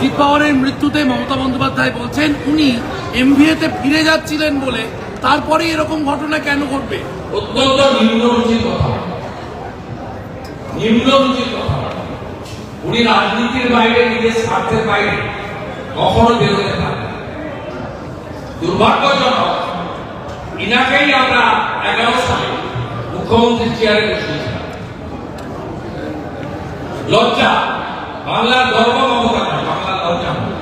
অজিত পাওয়ারের মৃত্যুতে মমতা বন্দ্যোপাধ্যায় বলছেন, উনি এমভিএতে ফিরে যাচ্ছিলেন বলে, তারপরে এরকম ঘটনা কেন ঘটবে? অত্যন্ত নিম্নরুচির কথা। কথা। উনি রাজনীতির বাইরে, নিজের স্বার্থের বাইরে কখনো বেরোতে পারেন দুর্ভাগ্যজনক, ইনাকেই আমরা এগারো সালে চেয়ারে বসিয়েছিলাম। লজ্জা, বাংলার গর্ব মমতা নয় বাংলার লজ্জা নয়।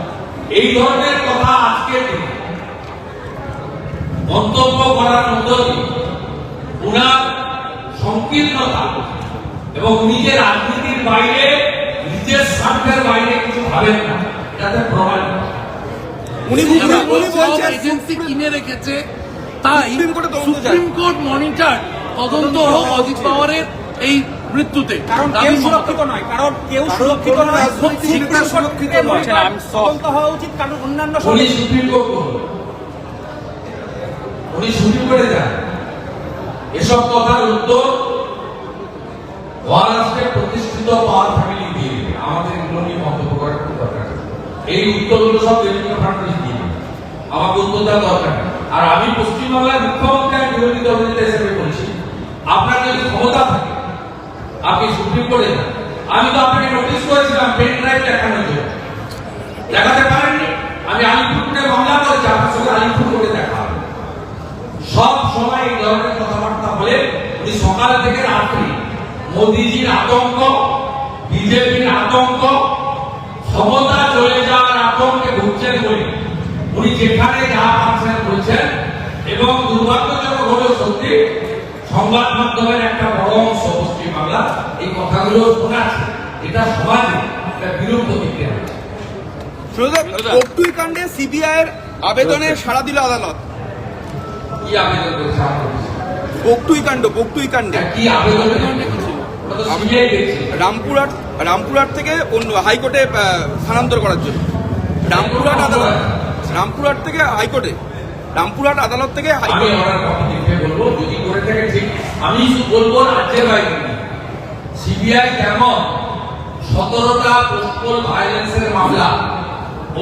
এই ধরনের কথা আজকের দিনে মন্তব্য করার মধ্য দিয়ে উনার সংকীর্ণতা এবং নিজের রাজনীতির বাইরে নিজের স্বার্থের বাইরে কিছু ভাবেন না। এটাতে প্রমাণ উনি উনি উনি বলছেন এজেন্সি কিনে রেখেছে। তাই। সুপ্রিম কোর্ট মনিটর তদন্ত হোক অজিত পাওয়ারের এই মৃত্যুতে। কারণ কেউ সুরক্ষিত নয় কারণ কেউ সুরক্ষিত নয়। সুরক্ষিত নয়। তদন্ত হওয়া উচিত? কারণ অন্যান্য উনি সুপ্রিম কোর্ট উনি সুপ্রিম কোর্টে যান। এসব কথার উত্তর মহারাষ্ট্রে প্রতিষ্ঠিত পাওয়ার ফ্যামিলি দিয়ে দেবে। আমাদের এগুলো নিয়ে মন্তব্য করার কোনো দরকার এই উত্তরগুলো সব দেবেন্দ্র ফাডনবিস দিয়ে দেবে আমাকে উত্তর দেওয়ার দরকার আর আমি পশ্চিমবাংলার মুখ্যমন্ত্রী আর বিরোধী দলনেতা হিসেবে বলছি আপনার যদি ক্ষমতা থাকে আপনি সুপ্রিম কোর্টে আমি তো আপনাকে নোটিশ করেছিলাম পেন ড্রাইভ দেখানোর জন্য। দেখাতে পারেননি? আমি আলিপুরকে মামলা করেছি, আপনার সঙ্গে আলিপুর করে দেখা সব সময় এই ধরনের কথাবার্তা বলে উনি সকাল থেকে রাত্রি মোদিজির আতঙ্ক, বিজেপির আতঙ্ক ক্ষমতা চলে যাওয়ার আতঙ্কে ভুগছেন বলে উনি যেখানে যা পাচ্ছেন বলছেন এবং দুর্ভাগ্যজনক হলেও সত্যি সংবাদ মাধ্যমের একটা বড় অংশ পশ্চিম বাংলা এই কথাগুলো শোনাচ্ছে এটা সমাজে একটা বিরূপ প্রতিক্রিয়া। কাণ্ডে সিবিআই এর আবেদনে সাড়া দিল আদালত। কি আবেদন করেছে বকটুই কাণ্ড বকটুই কাণ্ডে। কি আবেদন। রামপুরহাট রামপুরহাট থেকে অন্য হাইকোর্টে স্থানান্তর করার জন্য। রামপুরহাট আদালত রামপুরহাট থেকে হাইকোর্টে রামপুরহাট আদালত থেকে হাইকোর্টে। করে থাকে ঠিক। আমি শুধু বলব, রাজ্যের বাইরে সিবিআই কেমন? সতেরোটা পোস্টপোল ভায়োলেন্সের মামলা,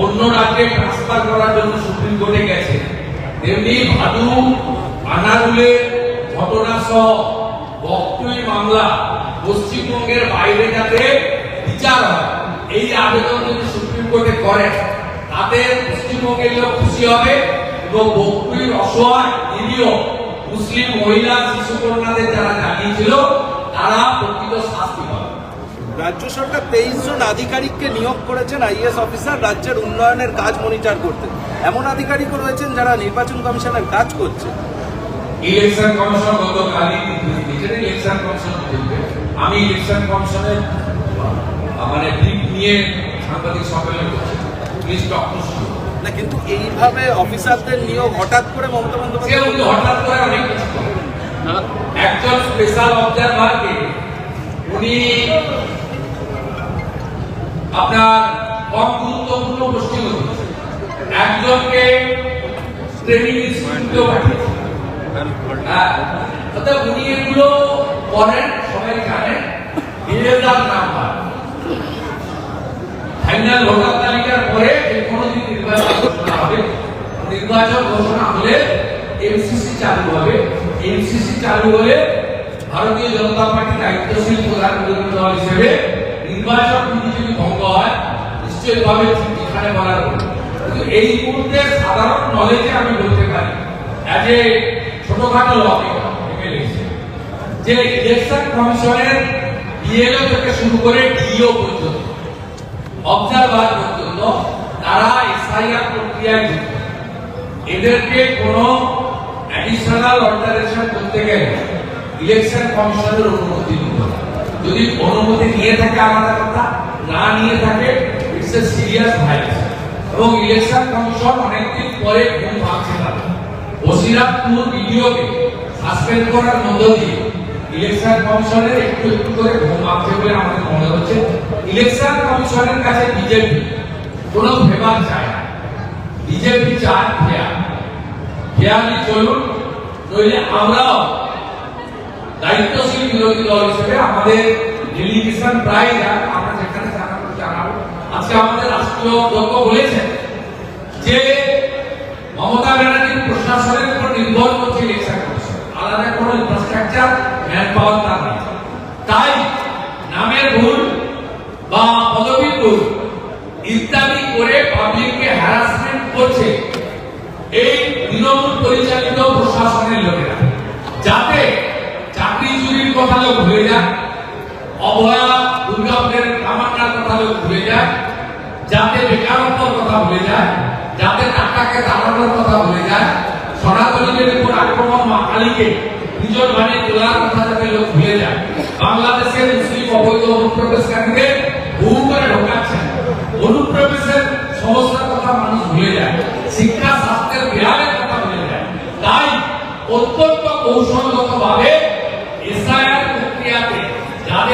অন্য রাজ্যে ট্রান্সফার করার জন্য সুপ্রিম কোর্টে গেছে। তেমনি ভাদু আনারুলের ঘটনা সহ বক্তব্য মামলা, পশ্চিমবঙ্গের বাইরে যাতে বিচার হয়, এই আবেদন যদি সুপ্রিম কোর্টে করেন তাতে পশ্চিমবঙ্গের লোক খুশি হবে এবং বক্তব্যের অসহায় নিরীহ মুসলিম মহিলা শিশু কন্যাদের যারা জানিয়েছিল তারা প্রকৃত শাস্তি পাবে। রাজ্য সরকার তেইশ জন আধিকারিককে নিয়োগ করেছেন আইএস অফিসার রাজ্যের উন্নয়নের কাজ মনিটর করতে। এমন আধিকারিকও রয়েছেন যারা নির্বাচন কমিশনের কাজ করছে। ইলেকশন কমিশন গতকালই ইলেকশন কমিশন আমি ইলেকশন কমিশনের মানে নিয়ে সাংবাদিক সম্মেলন করছি। প্লিজ টক টু না, কিন্তু এইভাবে অফিসারদের নিয়োগ হঠাৎ করে মমতা বন্দ্যোপাধ্যায় হঠাৎ করে অনেক কিছু একজন স্পেশাল অবজারভারকে উনি আপনার কম গুরুত্বপূর্ণ গোষ্ঠী একজনকে ট্রেনিং ইনস্টিটিউটেও পাঠিয়েছেন হ্যাঁ? অর্থাৎ উনি এগুলো করেন, সবাই জানেন। নাম্বার। ফাইনাল ভোটার তালিকার পরে যে কোনো দিন নির্বাচন ঘোষণা হবে নির্বাচন ঘোষণা হলে এমসিসি চালু হবে এমসিসি চালু হলে ভারতীয় জনতা পার্টি দায়িত্বশীল প্রধান বিরোধী দল হিসেবে নির্বাচন বিধি যদি ভঙ্গ হয় নিশ্চয়ই ভাবে ঠিক যেখানে বলার হবে। কিন্তু এই মুহূর্তে সাধারণ নলেজে আমি বলতে পারি অ্যাজ এ ছোটখাটো যে ইলেকশন কমিশনের বিএলও থেকে শুরু করে ডিও পর্যন্ত অবজারভার পর্যন্ত, তারা এসআইআর প্রক্রিয়ায় যুক্ত এদেরকে কোনো অ্যাডিশনাল অল্টারেশন করতে গেলে ইলেকশন কমিশনের অনুমতি নিতে যদি অনুমতি নিয়ে থাকে আলাদা কথা, না নিয়ে থাকে ইটস এ সিরিয়াস ভাইরাস এবং ইলেকশন কমিশন অনেকদিন পরে ঘুম ভাঙছে না বসিরামপুর ভিডিওকে সাসপেন্ড করার মধ্য দিয়ে ইলেকশন কমিশনের একটু একটু করে ঘুম ভাঙছে বলে আমাদের মনে হচ্ছে। ইলেকশন কমিশনের কাছে বিজেপি কোনো ফেভার চায় না। বিজেপি চায় ফেয়ার ফেয়ারলি চলুন, নইলে আমরাও দায়িত্বশীল বিরোধী দল হিসেবে আমাদের ডেলিগেশন প্রায় যাক আমরা যেখানে জানাব আজকে আমাদের রাষ্ট্রীয় বলেছেন যে মমতা ব্যানার্জির প্রশাসনের উপর নির্ভর করছে ইলেকশন কমিশন। আলাদা কোনো ইনফ্রাস্ট্রাকচার ম্যান পাওয়ার তার নেই তাই নামের ভুল বা পদবীর ভুল ইত্যাদি করে পাবলিককে হ্যারাসমেন্ট করছে এই তৃণমূল পরিচালিত প্রশাসনের লোকেরা যাতে চাকরি চুরির কথা লোক ভুলে যায় অভয়া দুর্গাপুরের কামান্নার কথা লোক যায় যাতে বেকারত্বর কথা ভুলে যায়, যাতে টাকাকে দাঁড়ানোর কথা ভুলে যায়, সনাতনীদের উপর আক্রমণ মা কালীকে নিজের মানে তোলার কথা যাতে লোক ভুলে যায়। বাংলাদেশের মুসলিম অবৈধ অনুপ্রবেশকারীদের বহু করে ঢোকাচ্ছেন। অনুপ্রবেশের সমস্যার কথা মানুষ ভুলে যায়। শিক্ষা স্বাস্থ্যের বিহারের কথা ভুলে যায়। তাই অত্যন্ত কৌশলগত ভাবে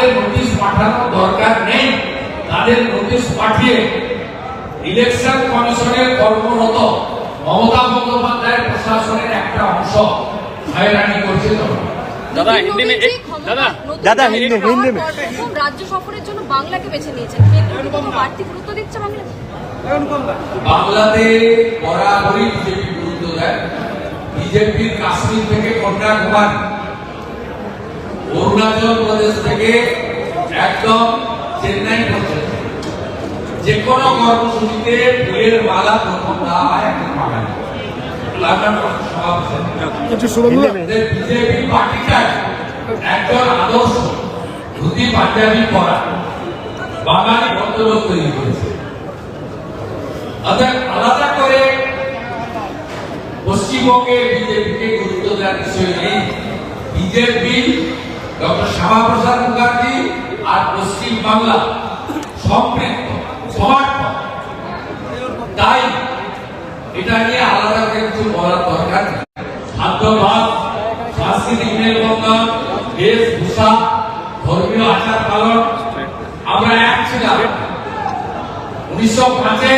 যাদের নোটিশ পাঠানোর দরকার নেই। তাদের নোটিশ পাঠিয়ে ইলেকশন কমিশনের কর্মরত মমতা বন্দ্যোপাধ্যায়ের প্রশাসনের একটা অংশ হয়রানি করছে তো দাদা, হিন্দি মে- দাদা, দাদা, হিন্দি- হিন্দি মে। রাজ্য সফরের জন্য বাংলাকে বেছে নিয়েছেন। কেন্দ্র কোনো বাড়তি গুরুত্ব দিচ্ছে বাংলাকে? বাংলাতে বরাবরই বিজেপি গুরুত্ব দেয়। বিজেপির কাশ্মীর থেকে কন্যাকুমারী অরুণাচল প্রদেশ থেকে একদম চেন্নাই পর্যন্ত। যে কোনো কর্মসূচিতে ফুলের মালা প্রথম দেওয়া হয় বাঙালি বিজেপি একজন আদর্শ ধুতি পাঞ্জাবি পরা বাঙালি ভদ্রলোক তৈরি করেছে। অর্থাৎ আলাদা করে পশ্চিমবঙ্গে বিজেপিকে গুরুত্ব দেওয়ার বিষয় নেই। বিজেপি ডক্টর শ্যামাপ্রসাদ মুখার্জি আর পশ্চিম বাংলা সম্পৃক্ত তাই এটা নিয়ে আলাদা করে কিছু বলার দরকার খাদ্যভাস, সাংস্কৃতিক মেলবন্ধন বেশভূষা ধর্মীয় আচার পালন, আমরা এক ছিলাম। উনিশশো পাঁচে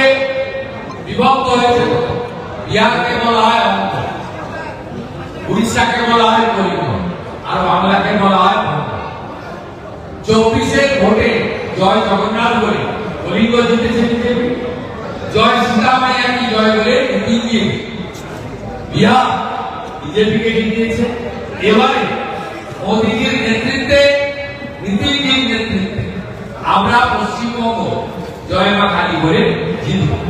বিভক্ত হয়েছে। বিহারকে বলা হয় অঙ্ক উড়িষ্যাকে বলা হয় কলিঙ্গ। আর বাংলাকে বলা হয় চব্বিশের ভোটে জয় জগন্নাথ বলে কলিঙ্গ জিতেছে বিজেপি। জয় সীতামাইয়া কি জয় বলে নীতি দিয়ে। বিহার বিজেপিকে জিতিয়েছে। এবারে মোদীজির নেতৃত্বে নীতিজির নেতৃত্বে, আমরা পশ্চিমবঙ্গ জয় মা কালী বলে জিতব।